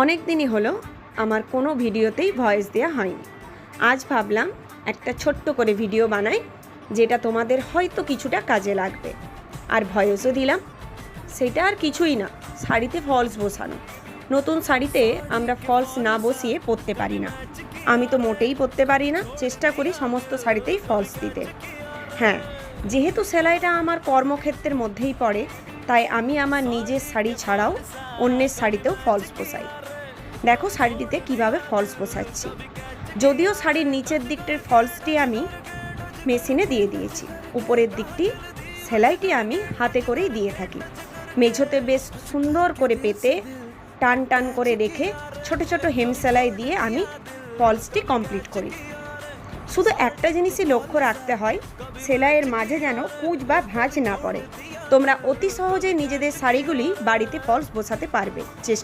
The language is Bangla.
অনেক দিনই হলো আমার কোনো ভিডিওতেই ভয়েস দেওয়া হয়নি। আজ ভাবলাম একটা ছোট্ট করে ভিডিও বানাই, যেটা তোমাদের হয়তো কিছুটা কাজে লাগবে। আর ভয়েসও দিলাম। সেটা আর কিছুই না, শাড়িতে ফলস বসানো। নতুন শাড়িতে আমরা ফলস না বসিয়ে পরতে পারি না। আমি তো মোটেই পরতে পারি না, চেষ্টা করি সমস্ত শাড়িতেই ফলস দিতে। হ্যাঁ যেহেতু সেলাইটা আমার কর্মক্ষেত্রের মধ্যেই পড়ে তাই আমি আমার নিজের শাড়ি ছাড়াও অন্যের শাড়িতেও ফলস বসাই দেখো শাড়িটিতে কীভাবে ফলস বসাচ্ছি যদিও শাড়ির নিচের দিকটার ফলসটি আমি মেশিনে দিয়ে দিয়েছি, উপরের দিকটি সেলাইটি আমি হাতে করেই দিয়ে থাকি। মেঝোতে বেশ সুন্দর করে পেতে, টান টান করে রেখে ছোট ছোট হেম সেলাই দিয়ে আমি ফলসটি কমপ্লিট করি। শুধু একটা জিনিসই লক্ষ্য রাখতে হয়, সেলাইয়ের মাঝে যেন কুঁজ বা ভাঁজ না পড়ে। তোমরা অতি সহজে নিজেদের শাড়িগুলি বাড়িতে ফলস বসাতে পারবে। চেষ্টা